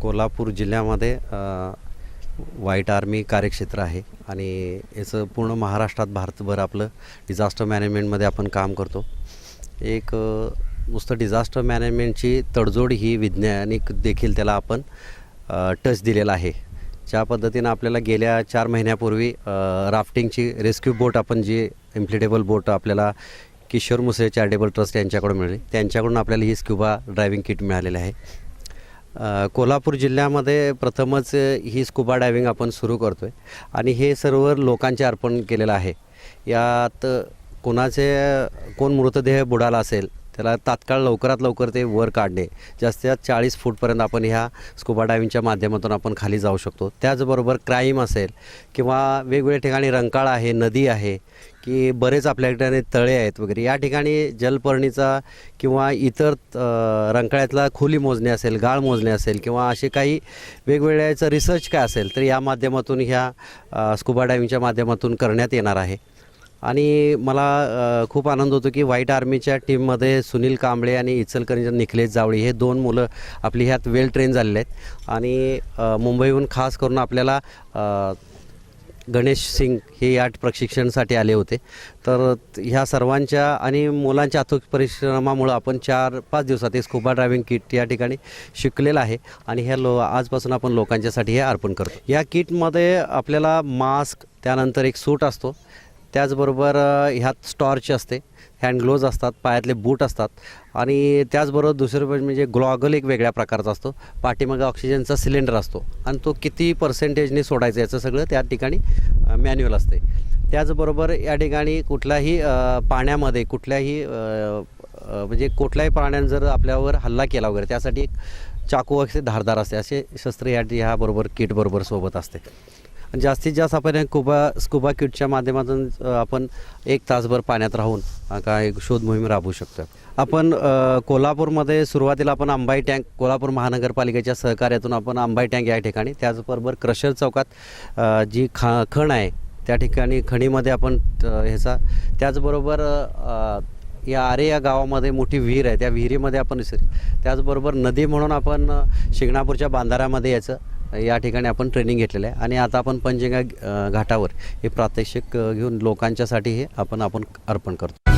कोल्हापूर जिल्ह्यामध्ये white army कार्यक्षेत्र आहे आणि याचं पूर्ण महाराष्ट्रात भारतभर आपलं डिझास्टर मॅनेजमेंटमध्ये आपण काम करतो. एक नुसतं डिझास्टर मॅनेजमेंटची तडजोड ही वैज्ञानिक देखील त्याला आपण टच दिलेला आहे. ज्या पद्धतीनं आपल्याला गेल्या चार महिन्यापूर्वी राफ्टिंगची रेस्क्यू बोट आपण जी इम्प्लिटेबल बोट आपल्याला किशोर मुसे चॅरिटेबल ट्रस्ट यांच्याकडून मिळाली. त्यांच्याकडून आपल्याला ही स्क्युबा ड्रायव्हिंग किट मिळालेली आहे. कोल्हापूर जिल्ह्यामध्ये प्रथमच ही स्कुबा डायविंग आपण सुरू करतो आहे आणि हे सर्व लोकांचे अर्पण केलेलं आहे. यात कोणाचे कोण मृतदेह बुडाला असेल त्याला तात्काळ लवकरात लवकर ते वर काढणे. जास्तीत जास्त चाळीस फूटपर्यंत आपण ह्या स्कुबा डायविंगच्या माध्यमातून आपण खाली जाऊ शकतो. त्याचबरोबर क्राईम असेल किंवा वेगवेगळ्या ठिकाणी रंकाळ आहे नदी आहे की बरेच आपल्या तळे आहेत वगैरे या ठिकाणी जलपर्णीचा किंवा इतर रंकाळ्यातला खोली मोजणे असेल गाळ मोजणे असेल किंवा असे काही वेगवेगळ्याचं रिसर्च काय असेल तर या माध्यमातून ह्या स्कुबा डायव्हिंगच्या माध्यमातून करण्यात येणार आहे. आणि मला खूप आनंद होतो की व्हाईट आर्मीच्या टीममध्ये सुनील कांबळे आणि इचलकरंजी निखिलेश जावळी हे दोन मुलं आपली ह्यात वेल ट्रेन झालेले आहेत. आणि मुंबईहून खास करून आपल्याला गणेश सिंग हे या प्रशिक्षणासाठी आले होते. तर ह्या सर्वांच्या आणि मुलांच्या अथक परिश्रमामुळं आपण चार पाच दिवसात हे स्कुबा ड्रायव्हिंग किट या ठिकाणी शिकलेलं आहे. आणि ह्या लो आजपासून आपण लोकांच्यासाठी हे अर्पण करतो. या किटमध्ये आपल्याला मास्क त्यानंतर एक सूट असतो. त्याचबरोबर ह्यात स्टॉर्च असते हँडग्लोव्ज असतात पायातले बूट असतात आणि त्याचबरोबर दुसरं म्हणजे, म्हणजे ग्लॉगल एक वेगळ्या प्रकारचा असतो पाठीमागे ऑक्सिजनचा सिलेंडर असतो आणि तो किती पर्सेंटेजने सोडायचा याचं सगळं त्या ठिकाणी मॅन्युअल असते. त्याचबरोबर या ठिकाणी कुठल्याही पाण्यामध्ये कुठल्याही म्हणजे कुठल्याही प्राण्यानं जर आपल्यावर हल्ला केला वगैरे त्यासाठी एक चाकू असे धारदार असते असे शस्त्र या ह्याबरोबर किटबरोबर सोबत असते. जास्तीत जास्त आपण कुबा स्कुबा किटच्या माध्यमातून आपण एक तासभर पाण्यात राहून काय शोध मोहीम राबवू शकतो आपण कोल्हापूरमध्ये सुरुवातीला आपण अंबाई टँक कोल्हापूर महानगरपालिकेच्या सहकार्यातून आपण अंबाई टँक या ठिकाणी त्याचबरोबर क्रशर चौकात जी खा खण आहे त्या ठिकाणी खणीमध्ये आपण ह्याचा त्याचबरोबर या आरे या गावामध्ये मोठी विहीर आहे त्या विहिरीमध्ये आपण त्याचबरोबर नदी म्हणून आपण शिंगणापूरच्या बांधाऱ्यामध्ये याचं या ठिकाणी आपण ट्रेनिंग घेतलेलं आहे. आणि आता आपण पंचगंगा घाटावर हे प्रात्यक्षिक घेऊन लोकांच्यासाठी हे आपण आपण अर्पण करतो.